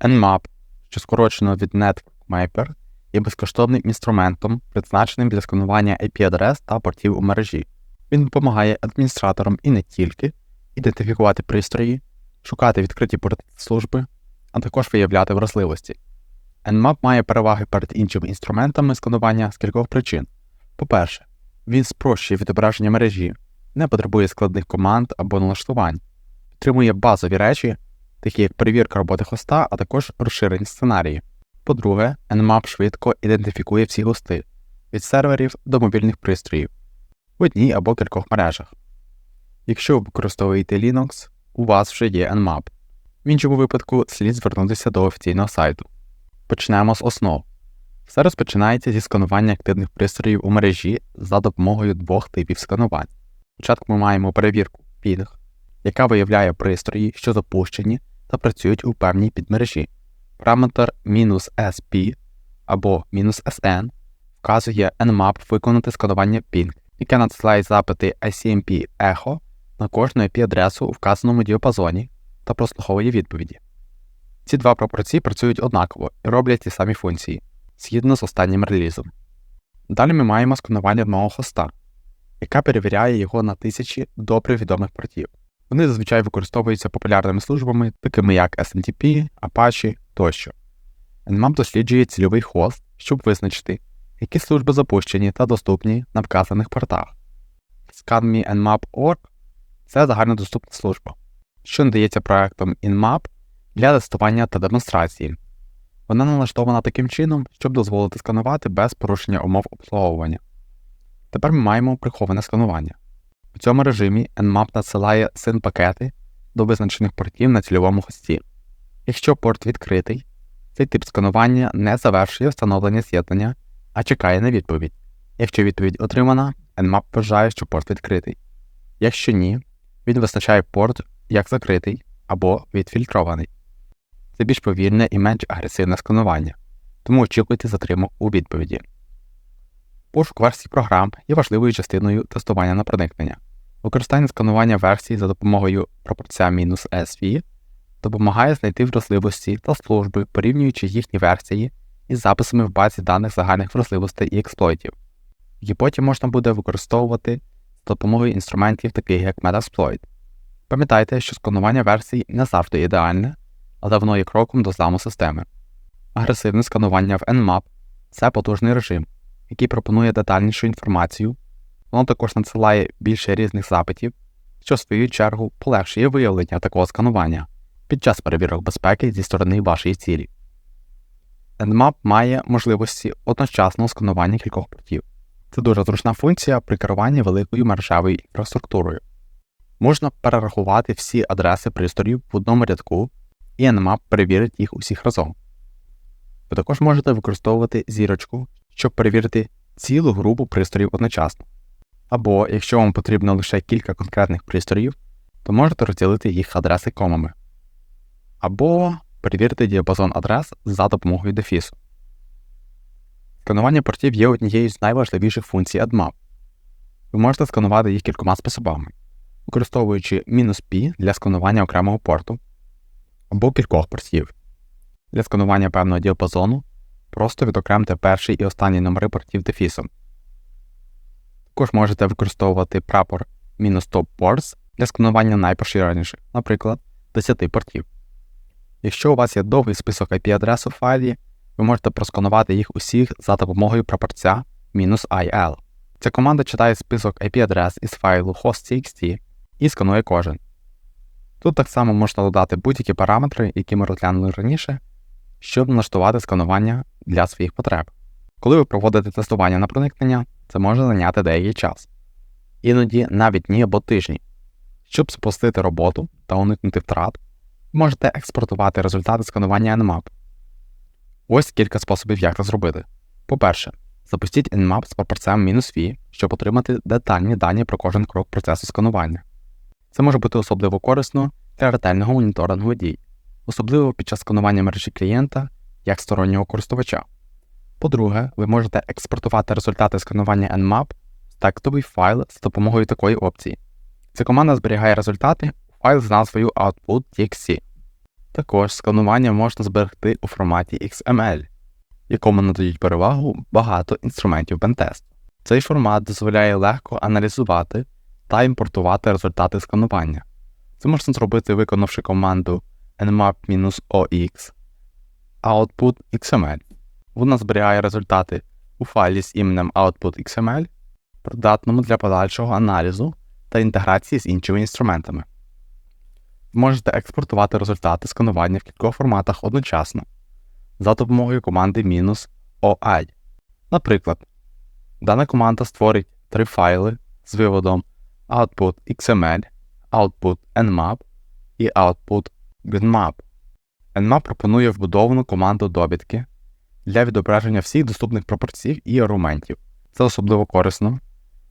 Nmap, що скорочено від Network Mapper, є безкоштовним інструментом, призначеним для сканування IP-адрес та портів у мережі. Він допомагає адміністраторам і не тільки ідентифікувати пристрої, шукати відкриті порти служби, а також виявляти вразливості. Nmap має переваги перед іншими інструментами сканування з кількох причин. По-перше, він спрощує відображення мережі, не потребує складних команд або налаштувань, підтримує базові речі, такі як перевірка роботи хоста, а також розширені сценарії. По-друге, Nmap швидко ідентифікує всі гости від серверів до мобільних пристроїв в одній або кількох мережах. Якщо ви використовуєте Linux, у вас вже є Nmap. В іншому випадку слід звернутися до офіційного сайту. Почнемо з основ. Все розпочинається зі сканування активних пристроїв у мережі за допомогою двох типів сканувань. Спочатку ми маємо перевірку Ping, яка виявляє пристрої, що запущені та працюють у певній підмережі. Параметр "-sp або "-sn вказує Nmap виконати сканування Ping, яке надсилає запити ICMP Echo на кожну IP-адресу у вказаному діапазоні та прослуховує відповіді. Ці два пропорції працюють однаково і роблять ті самі функції згідно з останнім релізом. Далі ми маємо сканування одного хоста, яка перевіряє його на тисячі добре відомих портів. Вони зазвичай використовуються популярними службами, такими як SMTP, Apache тощо. Nmap досліджує цільовий хост, щоб визначити, які служби запущені та доступні на вказаних портах. ScanMe Nmap.org це загальнодоступна служба, що надається проектом InMap для тестування та демонстрації. Вона налаштована таким чином, щоб дозволити сканувати без порушення умов обслуговування. Тепер ми маємо приховане сканування. У цьому режимі Nmap надсилає syn пакети до визначених портів на цільовому хості. Якщо порт відкритий, цей тип сканування не завершує встановлення з'єднання, а чекає на відповідь. Якщо відповідь отримана, Nmap вважає, що порт відкритий. Якщо ні, він визначає порт як закритий або відфільтрований. Це більш повільне і менш агресивне сканування, тому очікуйте затримок у відповіді. Пошук версій програм є важливою частиною тестування на проникнення. Використання сканування версій за допомогою пропорція "-sv допомагає знайти вразливості та служби, порівнюючи їхні версії із записами в базі даних загальних вразливостей і експлойтів, які потім можна буде використовувати з допомогою інструментів, таких як Metasploit. Пам'ятайте, що сканування версій не завжди ідеальне, але воно є кроком до зламу системи. Агресивне сканування в Nmap це потужний режим, який пропонує детальнішу інформацію, воно також надсилає більше різних запитів, що в свою чергу полегшує виявлення такого сканування під час перевірок безпеки зі сторони вашої цілі. Nmap має можливості одночасного сканування кількох портів. Це дуже зручна функція при керуванні великою мережевою інфраструктурою. Можна перерахувати всі адреси пристроїв в одному рядку, і Nmap перевірить їх усіх разом. Ви також можете використовувати зірочку, щоб перевірити цілу групу пристроїв одночасно. Або, якщо вам потрібно лише кілька конкретних пристроїв, то можете розділити їх адреси комами. Або перевірити діапазон адрес за допомогою дефісу. Сканування портів є однією з найважливіших функцій AdMap. Ви можете сканувати їх кількома способами, використовуючи "-p для сканування окремого порту або кількох портів. Для сканування певного діапазону просто відокремте перший і останній номери портів дефісом. Також можете використовувати прапор "-top ports для сканування найпоширеніших, наприклад, 10 портів. Якщо у вас є довгий список IP-адрес у файлі, ви можете просканувати їх усіх за допомогою прапорця "-il. Ця команда читає список IP-адрес із файлу host.txt і сканує кожен. Тут так само можна додати будь-які параметри, які ми розглянули раніше, щоб налаштувати сканування для своїх потреб. Коли ви проводите тестування на проникнення, це може зайняти деякий час, іноді навіть дні або тижні. Щоб спростити роботу та уникнути втрат, можете експортувати результати сканування Nmap. Ось кілька способів, як це зробити. По-перше, запустіть Nmap з папірцем "-v", щоб отримати детальні дані про кожен крок процесу сканування. Це може бути особливо корисно для ретельного моніторингу дій, особливо під час сканування мережі клієнта як стороннього користувача. По-друге, ви можете експортувати результати сканування Nmap в текстовий файл з допомогою такої опції. Ця команда зберігає результати у файл з назвою output.txt. Також сканування можна зберегти у форматі XML, якому надають перевагу багато інструментів бентесту. Цей формат дозволяє легко аналізувати та імпортувати результати сканування. Це можна зробити, виконавши команду nmap-ox output XML. Вона зберігає результати у файлі з іменем output.xml, придатному для подальшого аналізу та інтеграції з іншими інструментами. Можете експортувати результати сканування в кількох форматах одночасно за допомогою команди "-oi". Наприклад, дана команда створить три файли з виводом output XML, output nmap і output gnmap. nmap пропонує вбудовану команду добідки для відображення всіх доступних пропорцій і аргументів. Це особливо корисно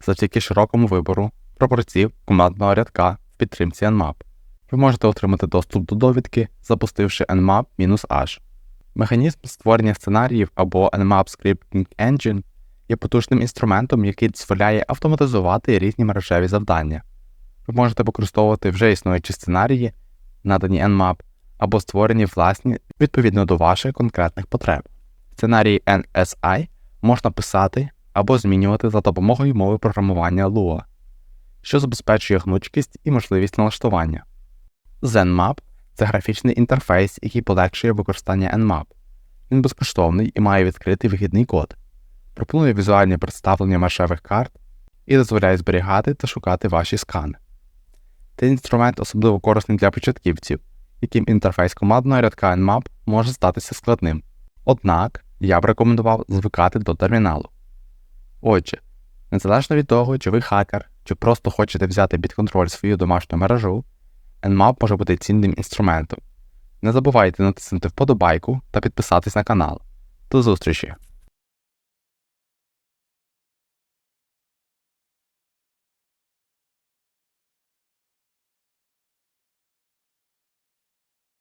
завдяки широкому вибору пропорцій командного рядка в підтримці nmap. Ви можете отримати доступ до довідки, запустивши nmap-h. Механізм створення сценаріїв або nmap Scripting Engine є потужним інструментом, який дозволяє автоматизувати різні мережеві завдання. Ви можете використовувати вже існуючі сценарії, надані nmap, або створені власні відповідно до ваших конкретних потреб. Сценарії NSI можна писати або змінювати за допомогою мови програмування Lua, що забезпечує гнучкість і можливість налаштування. ZenMap це графічний інтерфейс, який полегшує використання Nmap. Він безкоштовний і має відкритий вихідний код, пропонує візуальні представлення мережевих карт і дозволяє зберігати та шукати ваші скани. Цей інструмент особливо корисний для початківців, яким інтерфейс командного рядка Nmap може здатися складним. Однак я б рекомендував звикати до терміналу. Отже, незалежно від того, чи ви хакер, чи просто хочете взяти під контроль свою домашню мережу, Nmap може бути цінним інструментом. Не забувайте натиснути вподобайку та підписатись на канал. До зустрічі!